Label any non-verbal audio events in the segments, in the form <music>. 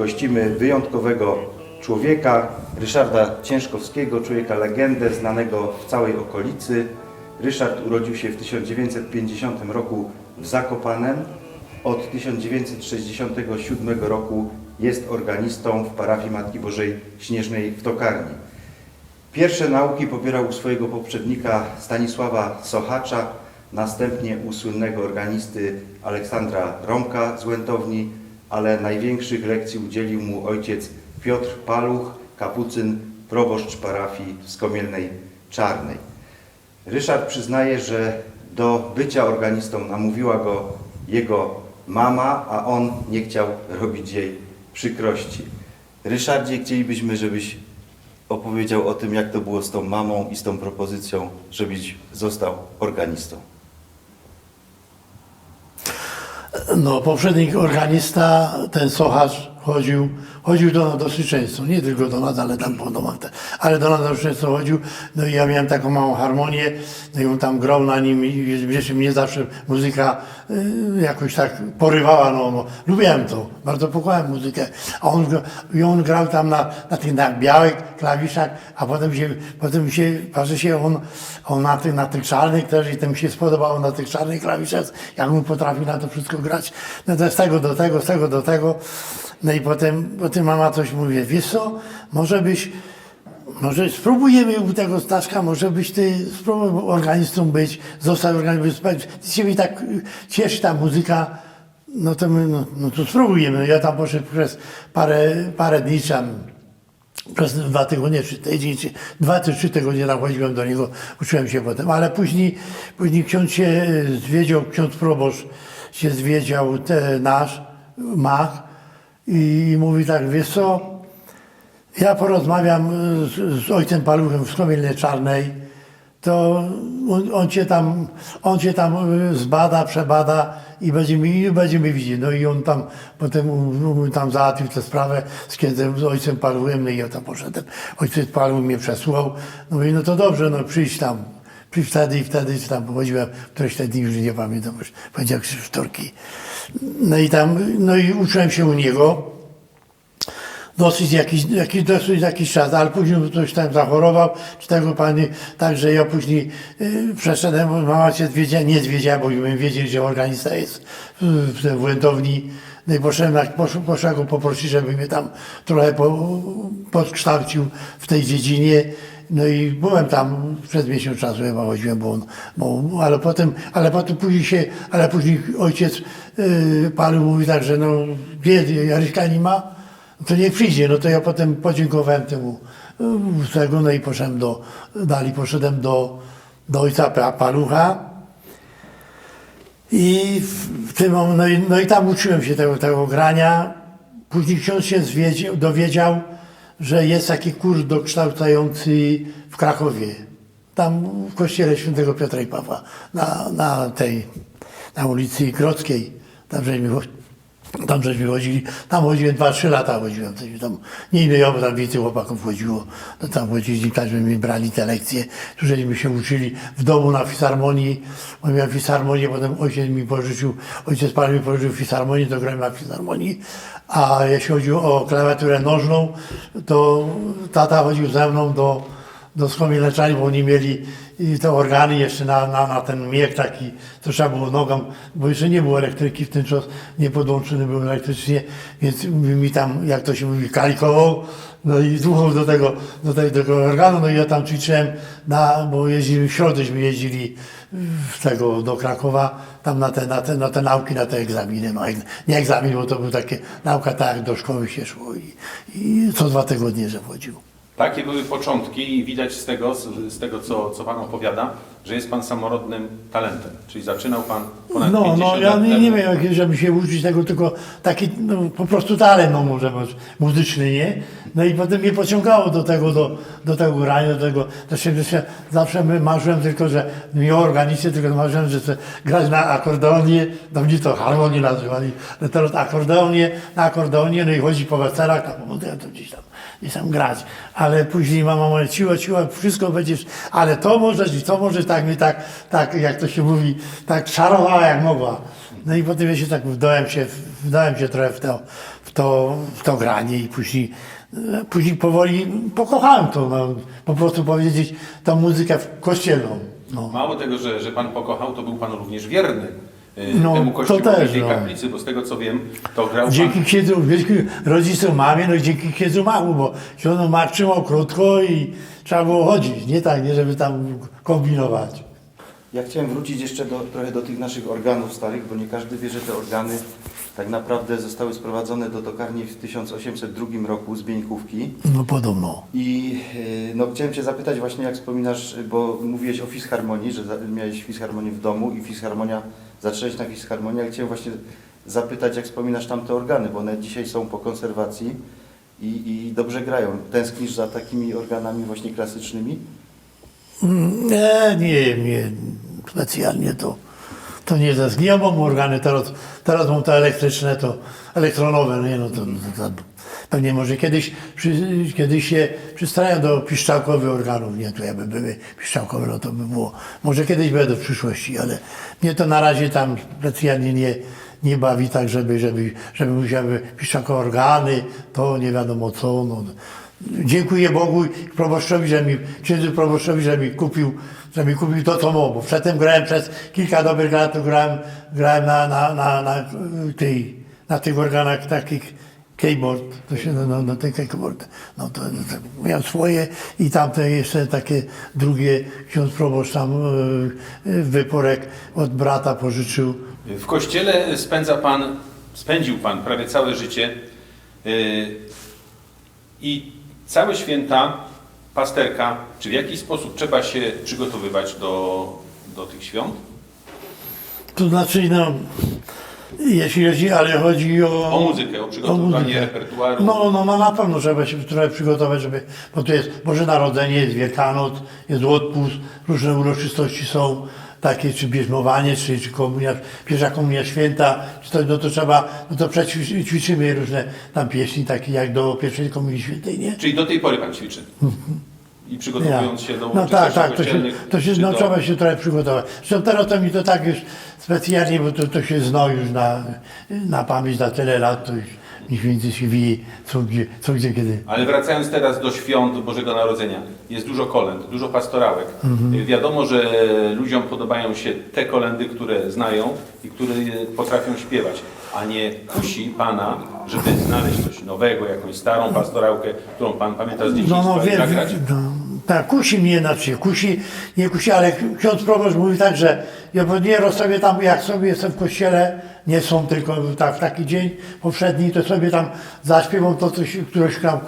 gościmy wyjątkowego człowieka, Ryszarda Ciężkowskiego, człowieka legendę, znanego w całej okolicy. Ryszard urodził się w 1950 roku w Zakopanem. Od 1967 roku jest organistą w parafii Matki Bożej Śnieżnej w Tokarni. Pierwsze nauki pobierał u swojego poprzednika Stanisława Sochacza, następnie u słynnego organisty Aleksandra Romka z Łętowni, ale największych lekcji udzielił mu ojciec Piotr Paluch, kapucyn, proboszcz parafii w Skomielnej Czarnej. Ryszard przyznaje, że do bycia organistą namówiła go jego mama, a on nie chciał robić jej przykrości. Ryszardzie, chcielibyśmy, żebyś opowiedział o tym, jak to było z tą mamą i z tą propozycją, żebyś został organistą. No, poprzedni organista, ten sochacz, chodził, chodził do nas dosyć często, nie tylko do nas, ale tam po domach, ale do nas dosyć często chodził, no i ja miałem taką małą harmonię, no i on tam grał na nim i wiesz, mnie zawsze muzyka y, jakoś tak porywała, no, no, lubiłem to, bardzo pokochałem muzykę, a on, i on grał tam na, na tych na białych klawiszach, a potem się, potem się, patrzy się on, on na tych, na tych czarnych też i to mi się spodobało na tych czarnych klawiszach, jak on potrafi na to wszystko grać, no to z tego do tego, z tego do tego, no i potem, potem mama coś mówi, wiesz co, może byś, może spróbujemy u tego Staszka, może byś ty spróbował organistą być, został organistą, ty ciebie tak y, cieszy ta muzyka, no to my, no, no to spróbujemy. No ja tam poszedłem przez parę, parę dni tam, przez dwa tygodnie, czy tydzień, czy dwa czy trzy tygodnie tam chodziłem do niego, uczyłem się potem, ale później, później ksiądz się y, zwiedział, ksiądz proboszcz się zwiedział te, nasz, Mach i mówi tak, wiesz co, ja porozmawiam y, z, z ojcem Paluchem w Skomielnie Czarnej, to on, on, cię tam, on cię tam y, zbada, przebada i będziemy, i będziemy widzieć. No i on tam potem um, tam załatwił tę sprawę z z ojcem Paluchem, no i ja tam poszedłem. Ojciec Paluch mnie przesłał, no mówię, no to dobrze, no przyjdź tam. Wtedy i wtedy czy tam pochodziłem, któreś te dni już nie pamiętam, już poniedziałek czy wtorki. No i tam, no i uczyłem się u niego dosyć jakiś, jakiś, dosyć jakiś czas, ale później ktoś tam zachorował, czy tego pani, także ja później y, przeszedłem, mama się zwiedziła, nie zwiedziła, bo bym wiedzieli, że organista jest w, w, w Łętowni. No i poszedłem, jak posz, poszedłem go poprosić, żeby mnie tam trochę po, podkształcił w tej dziedzinie. No i byłem tam przez miesiąc czasu chyba chodziłem, bo, bo ale potem, ale potem później się, ale później ojciec yy, Paweł mówi tak, że no wie, Jaryśka nie ma, to niech przyjdzie. No to ja potem podziękowałem temu y, tego, no i poszedłem do, dalej poszedłem do, do ojca Pa- Palucha. I w tym, no i, no i tam uczyłem się tego, tego grania. Później ksiądz się dowiedział, że jest taki kurs dokształcający w Krakowie. Tam w kościele świętego Piotra i Pawła, na, na tej, na ulicy Grodzkiej. Tam żeśmy, tam żeśmy chodzili, tam chodziłem 2-3 lata chodziłem. Tam, nie ile ja, bo tam więcej chłopaków chodziło. To tam chodzili, tak żeśmy brali te lekcje, żeśmy się uczyli w domu na fisarmonii. Bo miałem fisarmonię, potem ojciec mi pożyczył, ojciec pan mi pożyczył fisarmonię, to grałem na fisarmonii. A jeśli chodzi o klawiaturę nożną, to tata chodził ze mną do, do skomieleczani, bo oni mieli i te organy jeszcze na, na, na ten miech taki, to trzeba było nogą, bo jeszcze nie było elektryki w ten czas, nie podłączony był elektrycznie, więc mi tam, jak to się mówi, kalikował, no i dmuchał do tego, do tego, organu, no i ja tam ćwiczyłem, na, bo jeździli, w środę my jeździli w tego do Krakowa, tam na te, na te, na te nauki, na te egzaminy, no nie egzamin, bo to był takie nauka tak do szkoły się szło i, i co dwa tygodnie, że. Takie były początki i widać z tego, z, z tego co, co Pan opowiada, że jest Pan samorodnym talentem. Czyli zaczynał Pan ponad No, 50 no, ja lat nie, temu. nie wiem, żeby się uczyć tego, tylko taki no, po prostu talent, no może być muzyczny, nie? No i potem mnie pociągało do tego, do, do tego grania, do tego, zawsze my- marzyłem tylko, że nie o organiście, tylko marzyłem, że chcę grać na akordeonie, no mnie to harmonii nazywali, no teraz akordeonie, na akordeonie, no i chodzi po weselach, tam, no to gdzieś tam, gdzieś tam grać, ale później mama mówi, ciła, ciła, wszystko będziesz, ale to możesz i to możesz, tak mi tak, tak, jak to się mówi, tak czarowała jak mogła. No i potem ja się tak wdałem się, wdałem się trochę w to, w to, w to granie i później, później powoli pokochałem to, no, po prostu powiedzieć, tą muzykę kościelną. No. Mało tego, że, że Pan pokochał, to był Pan również wierny No, temu to kościołowi też, tej no. kaplicy, bo z tego co wiem, to grał Pan... Dzięki księdzu, dzięki rodzicom mamie, no i dzięki księdzu mamu, bo ksiądz Mark trzymał krótko i trzeba było chodzić, nie tak, nie żeby tam kombinować. Ja chciałem wrócić jeszcze do, trochę do tych naszych organów starych, bo nie każdy wie, że te organy tak naprawdę zostały sprowadzone do tokarni w 1802 roku z Bieńkówki. No podobno. I y, no, chciałem Cię zapytać właśnie, jak wspominasz, bo mówiłeś o fisharmonii, że miałeś fisharmonię w domu i fisharmonia, zacząłeś na fisharmonii, ale chciałem właśnie zapytać, jak wspominasz tam te organy, bo one dzisiaj są po konserwacji i, i dobrze grają. Tęsknisz za takimi organami właśnie klasycznymi? Nie, nie, nie, specjalnie to, to nie zazgnia, bo mam organy teraz, teraz mam te elektryczne, to elektronowe, no nie no to, to, to pewnie może kiedyś, przy, kiedyś się przystarają do piszczałkowych organów, nie, to jakby były piszczałkowe, no to by było, może kiedyś będą w przyszłości, ale mnie to na razie tam specjalnie nie, nie bawi tak, żeby, żeby, żeby musiały piszczałkowe organy, to nie wiadomo co, no. Dziękuję Bogu i proboszczowi, że mi, księdzu proboszczowi, że mi kupił, że mi kupił to, co mogło. Przedtem grałem przez kilka dobrych lat, grałem, grałem na, na, na, na, tej, na tych organach takich keyboard, to się no, no ten keyboard, no to, to miałem swoje i tamte jeszcze takie drugie ksiądz proboszcz tam yy, wyporek od brata pożyczył. W kościele spędza Pan, spędził Pan prawie całe życie y, i całe święta pasterka, czy w jakiś sposób trzeba się przygotowywać do, do tych świąt? To znaczy, no, jeśli chodzi, ale chodzi o... O muzykę, o przygotowanie repertuaru. No, no, no na pewno trzeba się trochę przygotować, żeby, bo tu jest Boże Narodzenie, jest Wielkanoc, jest odpust, różne uroczystości są takie, czy bierzmowanie, czy, czy komunia, pierwsza komunia święta, czy to, no to trzeba, no to przećwiczymy różne tam pieśni, takie jak do pierwszej komunii świętej, nie? Czyli do tej pory Pan ćwiczy? I przygotowując się do No tak, tak, to się, to się no, do- trzeba się trochę przygotować. Zresztą teraz to mi to tak już specjalnie, bo to, to się zna już na, na pamięć na tyle lat, to już mniej więcej się wie, co gdzie, co gdzie kiedy. Ale wracając teraz do świąt Bożego Narodzenia, jest dużo kolęd, dużo pastorałek. Mhm. Wiadomo, że ludziom podobają się te kolendy, które znają i które potrafią śpiewać, a nie kusi Pana, żeby znaleźć coś nowego, jakąś starą pastorałkę, którą Pan pamięta z dzieciństwa No, no i wiem, zagrać. no, tak, kusi mnie, znaczy kusi, nie kusi, ale ksiądz proboszcz mówi tak, że ja nie rozstawię tam, jak sobie jestem w kościele, nie są tylko tak, w taki dzień powszedni, to sobie tam zaśpiewam to, coś, któreś tam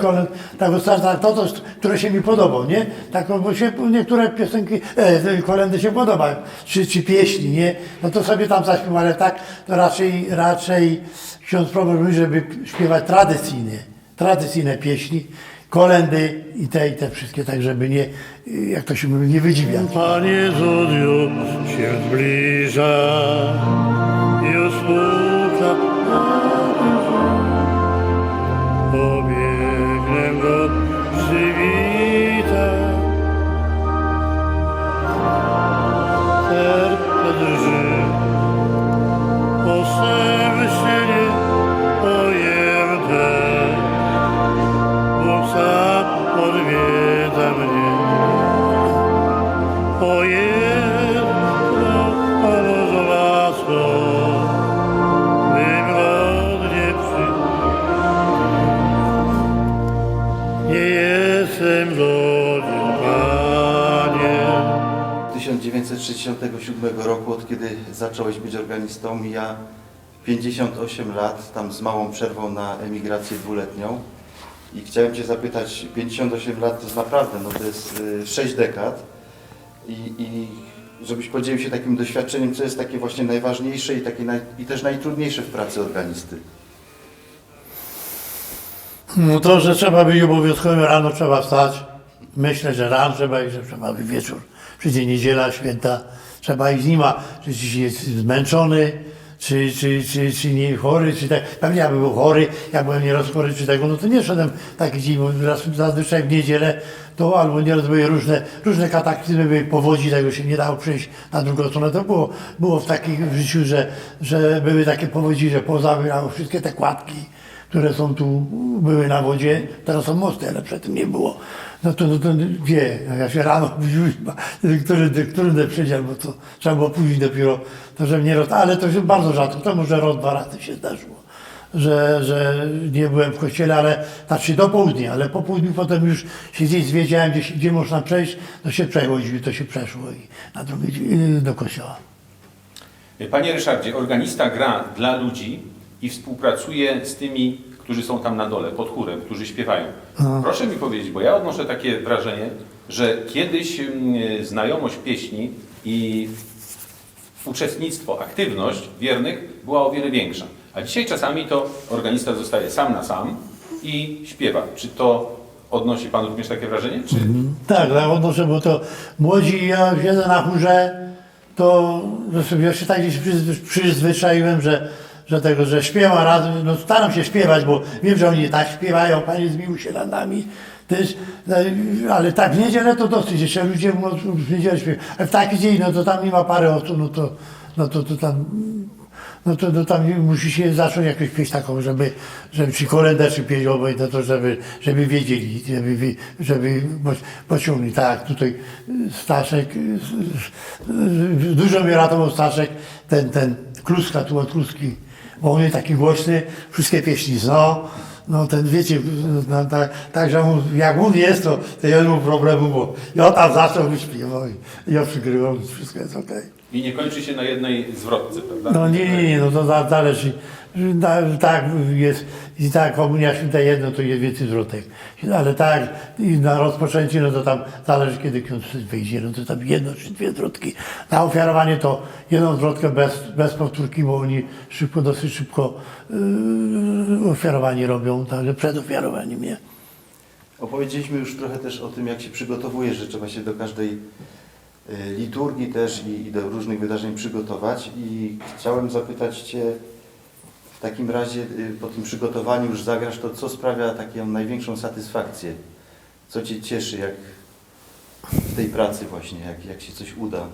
kolęd, tak serca, to, to, które się mi podoba, nie? Tak, bo się niektóre piosenki, e, kolendy się podobają, czy, czy pieśni, nie? No to sobie tam zaśpiewam, ale tak, to raczej, raczej ksiądz proboszcz mówi, żeby śpiewać tradycyjnie, tradycyjne pieśni, kolendy i te, i te wszystkie, tak żeby nie, jak to się mówi, nie wydziwiać. Panie się zbliża 1967 roku, od kiedy zacząłeś być organistą, mija 58 lat, tam z małą przerwą na emigrację dwuletnią. I chciałem Cię zapytać, 58 lat to jest naprawdę, no to jest y, 6 dekad i, i żebyś podzielił się takim doświadczeniem, co jest takie właśnie najważniejsze i, takie naj, i też najtrudniejsze w pracy organisty. No to, że trzeba być obowiązkowym, rano trzeba wstać. Myślę, że rano trzeba iść, że trzeba być wieczór. Przyjdzie niedziela, święta, trzeba iść. Nie ma, czy ci jest zmęczony, czy, czy, czy, czy nie chory, czy tak. Pewnie jakby był chory, jak byłem nieraz chory, czy tego, no to nie szedłem taki dzień, bo raz, zazwyczaj w niedzielę to albo nieraz były różne, różne kataklizmy, były powodzi, tego się nie dało przejść na drugą stronę. To było, było w takim w życiu, że, że były takie powodzi, że pozabierało wszystkie te kładki które są tu, były na wodzie, teraz są mosty, ale przedtem nie było. No to, no to wie, no ja się rano <laughs> budziłem, który, który przedział, bo to trzeba było później dopiero, to że mnie ale to się bardzo rzadko, to może raz, dwa razy się zdarzyło, że, że nie byłem w kościele, ale znaczy do południa, ale po południu potem już się gdzieś zwiedziałem, gdzie, gdzie można przejść, to się przechodził, to się przeszło i na drugi dzień do kościoła. Panie Ryszardzie, organista gra dla ludzi i współpracuje z tymi, którzy są tam na dole, pod chórem, którzy śpiewają. Proszę mi powiedzieć, bo ja odnoszę takie wrażenie, że kiedyś mm, znajomość pieśni i uczestnictwo, aktywność wiernych była o wiele większa. A dzisiaj czasami to organista zostaje sam na sam i śpiewa. Czy to odnosi Pan również takie wrażenie? Czy... Tak, tak, odnoszę, bo to młodzi, ja siedzę na chórze, to ja się tak gdzieś przyzwy- przyzwyczaiłem, że, że tego, że śpiewam razem, no staram się śpiewać, bo wiem, że oni tak śpiewają, Panie zmiłuj się nad nami, też, no, ale tak w niedzielę to dosyć, jeszcze ludzie w niedzielę śpiewają, ale w taki dzień, no to tam nie ma parę osób, no to, no to, to tam no to, to tam musi się zacząć jakąś pieśń taką, żeby, żeby czy kolendę, czy pieśń oboj, no to żeby, żeby wiedzieli, żeby, żeby po- pociągnąć. Tak, tutaj Staszek, dużo mnie ratował Staszek, ten, ten Kluska, tu od Kluski, bo on jest taki głośny, wszystkie pieśni zna, no ten wiecie, no, tak, tak, że on, jak on jest, to, to ja mam problemu, bo ja tam zaczął wyśpiewał i ja przygrywam, wszystko jest okej. I nie kończy się na jednej zwrotce, prawda? No nie, nie, nie, no to za- zależy. Da- Tak jest, i tak komunia święta jedno, to jest więcej zwrotek. Ale tak, na rozpoczęcie, no to tam zależy kiedy wyjdzie, no to tam jedno czy dwie zwrotki. Na ofiarowanie to jedną zwrotkę bez, bez powtórki, bo oni szybko, dosyć szybko yy, ofiarowanie robią, także przed ofiarowaniem, nie? Opowiedzieliśmy już trochę też o tym, jak się przygotowujesz, że trzeba się do każdej y, liturgii też i, i do różnych wydarzeń przygotować. I chciałem zapytać Cię, w takim razie y, po tym przygotowaniu już zagrasz, to co sprawia taką największą satysfakcję? Co Cię cieszy, jak w tej pracy właśnie, jak, jak się coś uda?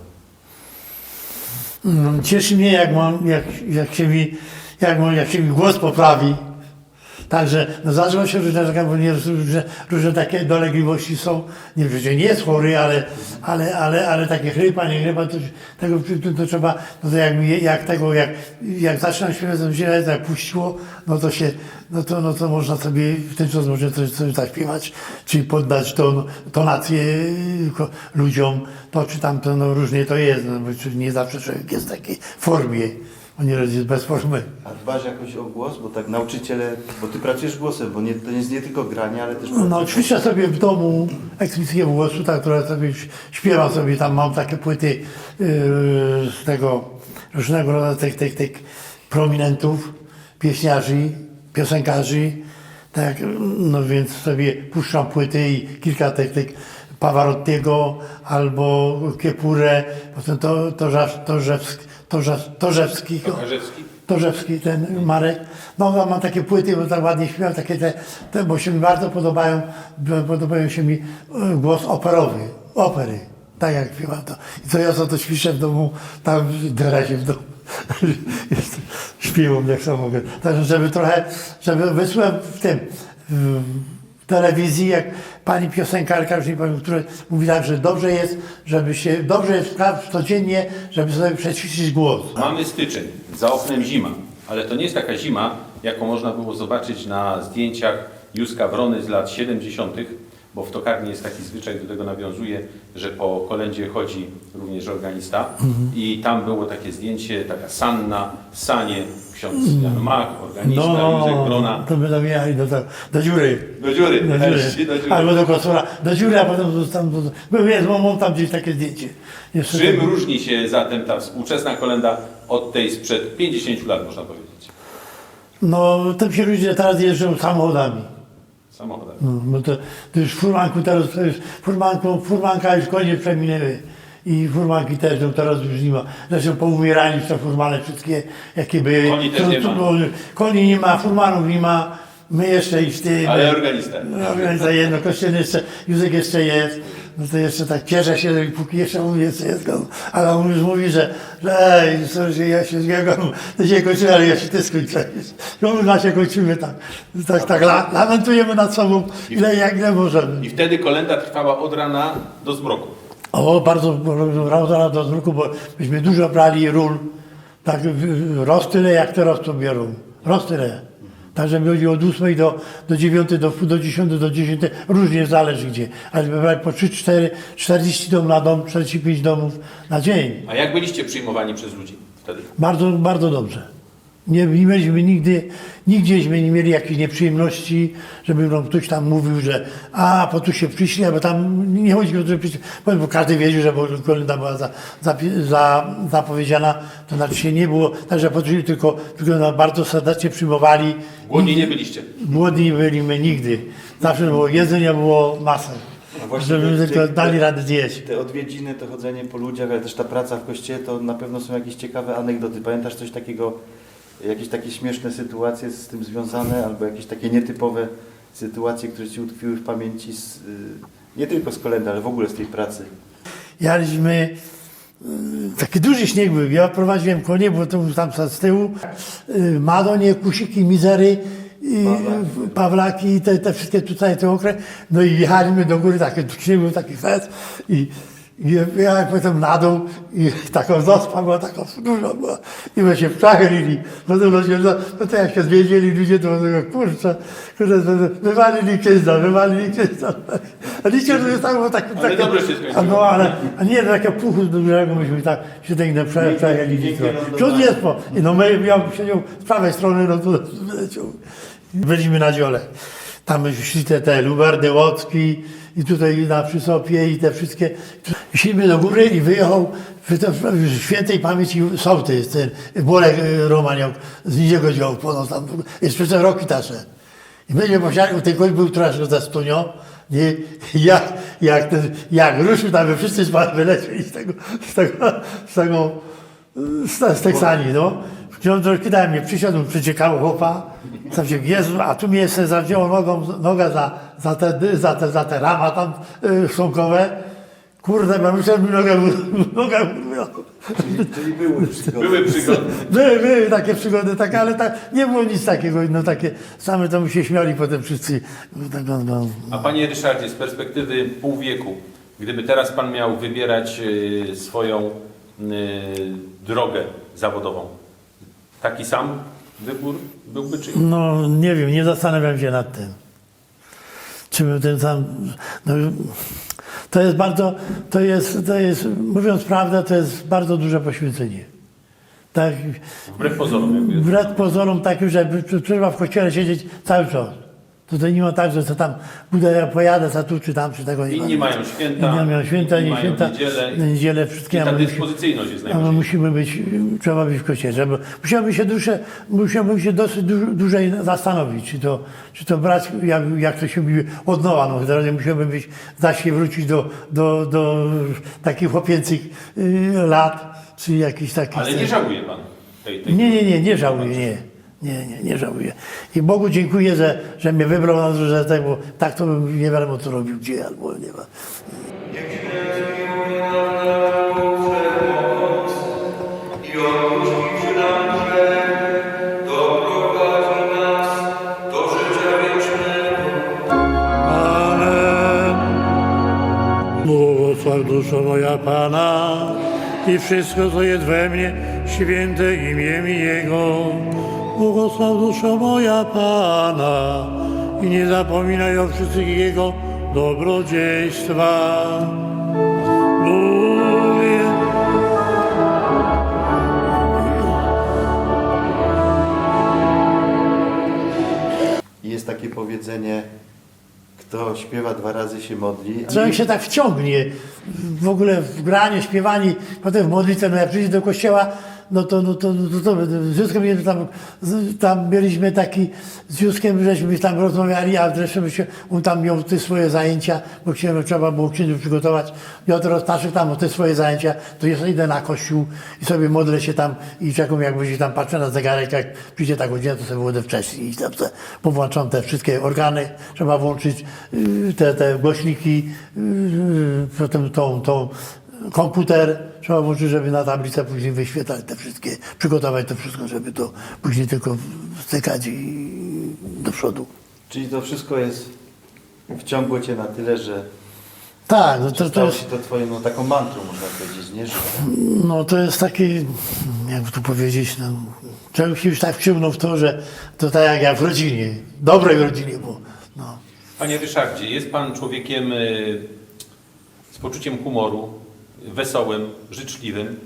No, Cieszy mnie, jak, mam, jak, jak, się mi, jak, jak się mi głos poprawi. Także no, zdarzyło się różne, że różne, różne takie dolegliwości są. Nie wiem, że nie jest chory, ale, ale, ale, ale takie chrypa, nie chrypa, to, tego to, to trzeba, no to jak, mi- jak tego, jak, jak zaczynam śpiewać, to tak puściło, no to się, no to, no to można sobie w ten czas można coś, coś zaśpiewać, czyli poddać ton, tonację ko- ludziom, to czy tam to no, różnie to jest, no, bo czy nie zawsze człowiek jest w takiej formie, on nieraz jest bez formy. A dbasz jakoś o głos? Bo tak nauczyciele, bo Ty pracujesz głosem, bo nie, to jest nie tylko granie, ale też... No oczywiście sobie w domu eksplicitnie głosu, tak, która sobie ś- śpiewam sobie, tam mam takie płyty yy, z tego różnego rodzaju tych, tych, tych prominentów, pieśniarzy, piosenkarzy, tak, no więc sobie puszczam płyty i kilka tych, tych Pawarottiego albo Kiepurę, potem to, to, to, to, Torzewski, Tokarzewski? Torzewski, ten Marek. No, no mam takie płyty, bo tak ładnie śpiewał, takie te, te, bo się mi bardzo podobają, podobają się mi e, głos operowy, opery, tak jak śpiewam to. I co ja sobie to śpiszę w domu, tam dera się w domu. <laughs> Jest, śpiewam jak sam mogę. Także żeby trochę, żeby wysłałem w tym, w telewizji, jak pani piosenkarka, już nie powiem, która mówi tak, że dobrze jest, żeby się, dobrze jest codziennie, żeby sobie przećwiczyć głos. Mamy styczeń, za oknem zima, ale to nie jest taka zima, jaką można było zobaczyć na zdjęciach Józka Wrony z lat 70., bo w tokarni jest taki zwyczaj, do tego nawiązuje, że po kolędzie chodzi również organista i tam było takie zdjęcie, taka sanna, sanie, ksiądz Jan Mach, organista, Józef Grona. to by tam jechali do, do, do dziury. Do dziury, Do też, dziury. do dziury. Albo do kosora. Do dziury, a potem tam, był jest, mam, tam gdzieś takie zdjęcie. Jeszcze Czym tak- różni się zatem ta współczesna kolenda od tej sprzed 50 lat, można powiedzieć? No, to się ludzie teraz jeżdżą samochodami. Samochodami. No, bo to, to już furmanku teraz, furmanką, furmanka już koniec przeminęły. I furmanki też, no teraz już nie ma. Zresztą poumierali już te furmany wszystkie, jakie były. Koni też nie ma. Koni nie ma, furmanów nie ma. My jeszcze i z tym. Ale organista. No, organizacja jedno, kościelny jeszcze, Józek jeszcze jest. No to jeszcze tak cieszę się, że póki jeszcze on jeszcze jest. no. Ale on już mówi, że, że ej, sorry, ja się zgadzam, to się kończy, ale ja się ty skończę. <laughs> No my na się kończymy tak. Tak, tak la, lamentujemy nad sobą, ile jak ile możemy. I wtedy kolenda trwała od rana do zmroku. O, bardzo rano do zwróku, bo myśmy dużo brali ról. Tak, w- roz tyle, jak teraz to biorą. Roz tyle. Także chodzi od 8 do, do 9, do, do 10, do 10, różnie zależy gdzie. Ale po 3, 4, 40 dom na dom, 45 domów na dzień. A jak byliście przyjmowani przez ludzi wtedy? Bardzo, bardzo dobrze. Nie, nie mieliśmy nigdy, nigdzieśmy nie mieli jakiejś nieprzyjemności, żeby nam ktoś tam mówił, że a, po tu się przyszli, albo tam nie chodzi o to, że przyszli, bo każdy wiedział, że bo kolenda była za, za, za, zapowiedziana, to znaczy się nie było, także po tu tylko, tylko nas bardzo serdecznie przyjmowali. Głodni nie byliście. Głodni nie byliśmy nigdy. Zawsze było jedzenia, było masę. Żeby tylko dali radę zjeść. Te odwiedziny, to chodzenie po ludziach, ale też ta praca w kościele, to na pewno są jakieś ciekawe anegdoty. Pamiętasz coś takiego, jakieś takie śmieszne sytuacje z tym związane, albo jakieś takie nietypowe sytuacje, które Ci utkwiły w pamięci, z, y, nie tylko z kolendy, ale w ogóle z tej pracy? Jaliśmy, y, taki duży śnieg był, ja prowadziłem konie, bo to tam z tyłu, y, Madonie, Kusiki, Mizery, i Pawlaki. Pawlaki i te, te wszystkie tutaj te okre. No i jechaliśmy do góry, taki śnieg był taki fest i i jechałem potem na dół i taką zaspa była, taką duża była i my się przechylili. Potem ludzie, no, no to jak się zwiedzieli ludzie, to mówią, kurczę, kurczę, wywalili księdza, wywalili księdza. A liczę, że jest tak, bo tak, skończyło. a No ale a nie takie puchu dużego, myśmy tak się tak na prze, przejęli. pięknie lądowanie. Ksiądz jest po. I no my, ja siedział z prawej strony, no to wyleciał. Byliśmy na dziole. Tam szli te, te luberdy, łotki i tutaj na Przysopie i te wszystkie. Szliśmy do góry i wyjechał w, te, w świętej pamięci sołtys, ten Bolek e, Romaniok z niczego działał ponoć tam. Jest przez roki tasze. I posiadali, u tej koń był troszkę ze stunią, nie? <laughs> Jak, jak, ten, jak ruszył tam, wszyscy spa- wylecieli z tego, z tego, z tego, z, z Teksanii, no. Ksiądz kidałem mnie, przysiadł, przeciekało chłopa, sam się, Jezu, a tu mnie jeszcze zawzięło nogą, noga za, za, te, za, te, za te rama tam y, szlonkowe. Kurde, bo myślałem, że mi noga, noga urwała. Czyli były przygody. Były przygody. Były, były takie przygody, takie, ale tak, nie było nic takiego, no takie, same to my się śmiali potem wszyscy. No, tak, no, no. A panie Ryszardzie, z perspektywy pół wieku, gdyby teraz pan miał wybierać y, swoją y, drogę zawodową, taki sam wybór byłby czy no nie wiem, nie zastanawiam się nad tym. Czy bym ten sam, no, to jest bardzo, to jest, to jest, mówiąc prawdę, to jest bardzo duże poświęcenie. Tak, wbrew pozorom jakby. wbrew pozorom takim, że trzeba w kościele siedzieć cały czas. Tutaj nie ma tak, że co tam budę, pojadę za tu czy tam, czy tego nie ma. Inni mają święta, Inni mają święta, inni nie mają święta. niedzielę. Na niedzielę wszystkie. I ta dyspozycyjność jest a my najważniejsza. musimy być, trzeba być w kościele. Żeby, musiałbym się dłuższe, musiałbym się dosyć du, dłużej zastanowić, czy to, czy to brać, jak, jak to się mówi, od nowa. No, teraz musiałbym być, dać się wrócić do, do, do takich chłopięcych y, lat, czy jakichś takich... Ale nie żałuje pan tej, tej Nie, nie, nie, nie żałuję, nie. Nie, nie, nie żałuję. I Bogu dziękuję, że, że mnie wybrał że tak, bo tak to bym nie wiadomo co robił, gdzie albo nie ma. Błogosław duszo moja Pana i wszystko, co jest we mnie, święte imię mi Jego. Błogosław duszo moja Pana i nie zapominaj o wszystkich Jego dobrodziejstwa. Mówię, Jest takie powiedzenie, kto śpiewa dwa razy się modli. Człowiek się tak wciągnie w ogóle w granie, śpiewanie, potem w modlitwę, no jak przyjdzie do kościoła, no to, no to, no to, to z Józkiem tam, tam mieliśmy taki, z Józkiem żeśmy tam rozmawiali, a zresztą się, on tam miał te swoje zajęcia, bo chciałem, trzeba było księdzu przygotować. Piotr Staszek tam miał te swoje zajęcia, to ja idę na kościół i sobie modlę się tam i czekam, jakby się tam patrzę na zegarek, jak przyjdzie ta godzina, to sobie będę wcześniej i tam se powłączam te wszystkie organy, trzeba włączyć y, te, te głośniki, y, potem tą, tą komputer trzeba włączyć, żeby na tablicę później wyświetlać te wszystkie, przygotować to wszystko, żeby to później tylko stykać i do przodu. Czyli to wszystko jest, wciągło cię na tyle, że Tak, no to, to jest, się to twoją no, taką mantrą, można powiedzieć, nie? Że no to jest taki, jakby tu powiedzieć, no, człowiek się już tak wciągnął w to, że to tak jak ja w rodzinie, dobrej rodzinie, bo no. Panie Ryszardzie, jest Pan człowiekiem y, z poczuciem humoru, wesołym, życzliwym,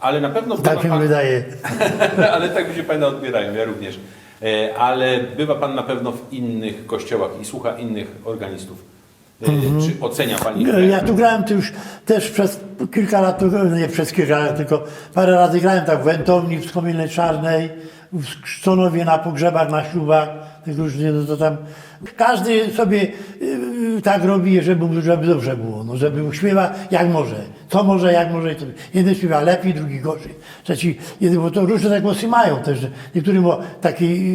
ale na pewno Tak mi pan, wydaje. <laughs> ale tak mi się Pana odbierają, ja również. E, Ale bywa Pan na pewno w innych kościołach i słucha innych organistów. E, Czy ocenia Pan ich? Ja tu grałem już też przez kilka lat, nie przez kilka lat, tylko parę razy grałem tak w Wentowni, w Skomielnej Czarnej, w Krzczonowie na pogrzebach, na ślubach, tych różnych, no to tam każdy sobie yy, tak robi, żeby, żeby dobrze było, no, żeby śpiewa jak może, co może, jak może. Jeden śpiewa lepiej, drugi gorzej, trzeci, jeden, bo to różne te głosy mają też, że niektórzy mają taki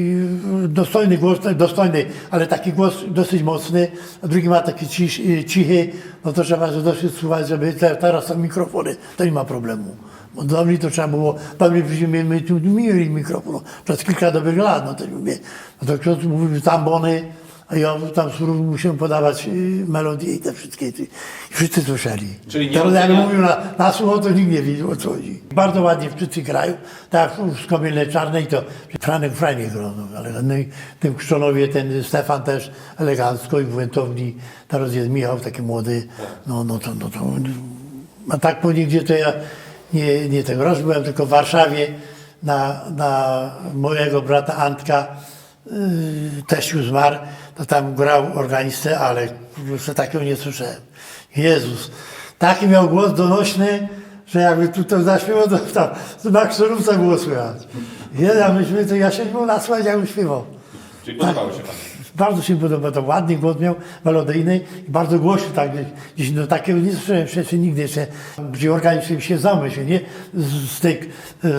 yy, dostojny głos, dostojny, ale taki głos dosyć mocny, a drugi ma taki cisz, yy, cichy, no to trzeba dosyć słuchać, żeby te, teraz są mikrofony, to nie ma problemu. Bo do mnie to trzeba było, do mnie my, my tu mieli mikrofonu. Przez kilka dobrych lat, no to mówię, no to ksiądz mówił tambony, a ja tam surów musiałem podawać y, melodie i te wszystkie, i wszyscy słyszeli. Czyli nie Teraz jak ocenia- mówił na, na słucho, to nikt nie wiedział o co chodzi. Bardzo ładnie wszyscy grają, tak jak w Skomielnej Czarnej to Franek fajnie grał, no, ale no, tym Krzczonowie ten Stefan też elegancko i w Łętowni, teraz jest Michał taki młody, no, no to, no to, a tak po nigdzie to ja nie, nie tego raz byłem tylko w Warszawie na, na mojego brata Antka, yy, teściu zmarł, to tam grał organistę, ale jeszcze takiego nie słyszałem. Jezus, taki miał głos donośny, że jakby tu to zaśpiewał, to tam na krzyżówce było słychać. Ja, myśmy, to ja się mógł nasłuchać, jak śpiewał. Czyli podobało się Panu? Bardzo się podoba, to ładny głos miał, melodyjny i bardzo głośny, tak gdzieś, no takiego nie słyszałem jeszcze nigdy jeszcze, gdzie organicznie się znamy się, nie? Z, z tych,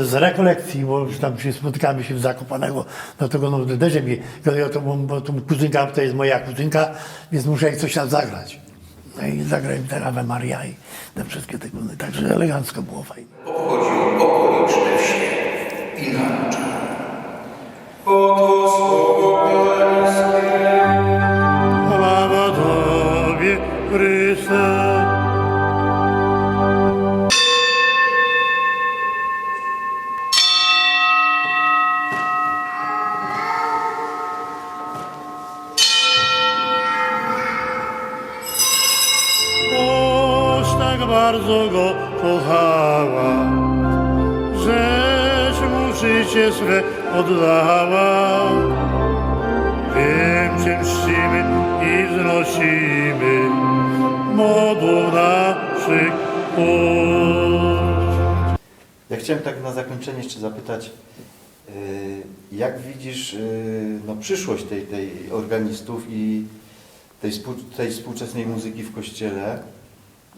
z rekolekcji, bo tam się spotykamy się w Zakopanego, do tego no też mi, ja to, bo kuzynka, to jest moja kuzynka, więc muszę jej coś tam zagrać. No i zagrałem te Ave Maria i te wszystkie te także elegancko było fajnie. obchodził okoliczne wsie i narcza. Oto słowo Pańskie. chwała Tobie, Chryste. Tak bardzo go kochała, mu życie swe oddała. Wiem, Cię czcimy i wznosimy, modu naszych ust. Ja chciałem tak na zakończenie jeszcze zapytać, yy, jak widzisz yy, no, przyszłość tej, tej organistów i tej, współ, tej współczesnej muzyki w Kościele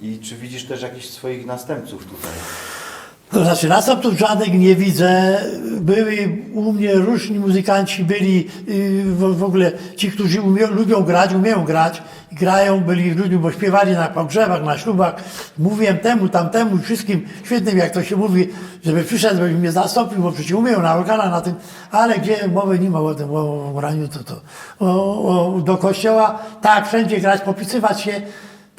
i czy widzisz też jakichś swoich następców tutaj? To znaczy, następców żadnych nie widzę. Byli u mnie różni muzykanci, byli yy, w, ogóle ci, którzy umie, lubią grać, umieją grać, grają, byli ludźmi, bo śpiewali na pogrzebach, na ślubach. Mówiłem temu, tamtemu, wszystkim świetnym, jak to się mówi, żeby przyszedł, żeby mnie zastąpił, bo przecież umieją na organa na tym, ale gdzie mowy nie ma o tym, o, o graniu, to to. O, o, do kościoła, tak, wszędzie grać, popisywać się,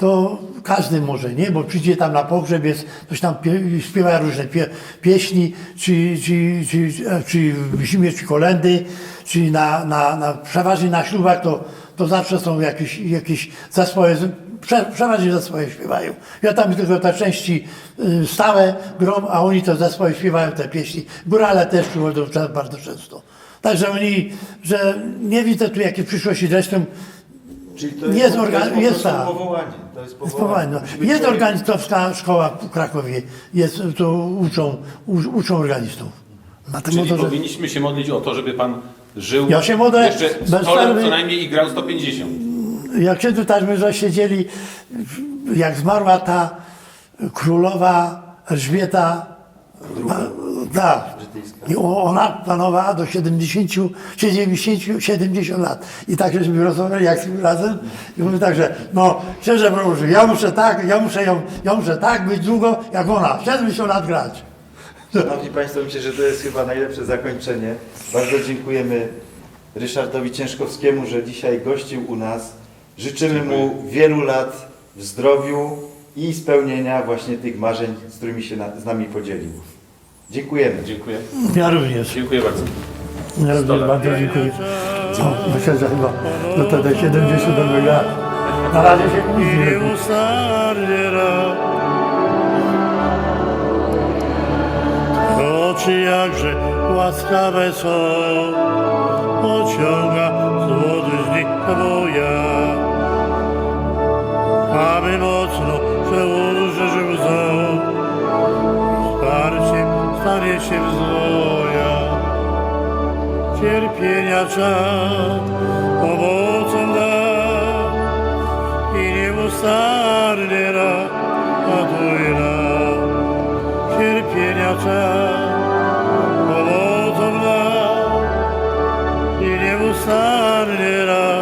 to każdy może, nie? Bo przyjdzie tam na pogrzeb, jest, ktoś tam pie, śpiewa różne pie, pieśni, czy, czy, czy, czy w zimie, czy kolendy, czy na, na, na, przeważnie na ślubach to, to zawsze są jakieś, jakieś zespoły, prze, przeważnie zespoły śpiewają. Ja tam tylko te części y, stałe grom, a oni to zespoły śpiewają te pieśni. Górale też przychodzą bardzo często. Także oni, że nie widzę tu jakiej przyszłości, zresztą Czyli to Jest po- to organ- po jest tak. powołanie. To jest jest, powołanie. Musi być jest organistowska szkoła w Krakowie, jest, tu uczą, u, uczą organistów. Dlatego Czyli to, że powinniśmy się modlić o to, żeby pan żył Ja się modlę jeszcze bez 100 lat przerwy. co najmniej i grał 150. jak księdzu tak że siedzieli, jak zmarła ta królowa Elżbieta, tak, i ona panowała do 70, 70, 70 lat. I tak żeśmy rozmawiali jak razem i mówię tak, że no szczerze mówiąc, ja muszę tak, ja muszę ją, ja muszę tak być długo jak ona, 70 lat grać. Szanowni Państwo, myślę, że to jest chyba najlepsze zakończenie. Bardzo dziękujemy Ryszardowi Ciężkowskiemu, że dzisiaj gościł u nas. Życzymy mu wielu lat w zdrowiu i spełnienia właśnie tych marzeń, z którymi się na, z nami podzielił. Dziękujemy. Dziękuję. Ja również. Dziękuję bardzo. Ja również bardzo dziękuję. O, myślę, że chyba do tego 70 lat. Na razie się nic nie. Oczy jakże łaskawe są, pociąga z wody zniknęła bir yaşam umutunda Yeni buslar lira adıyla Kirpin yaşam umutunda Yeni buslar lira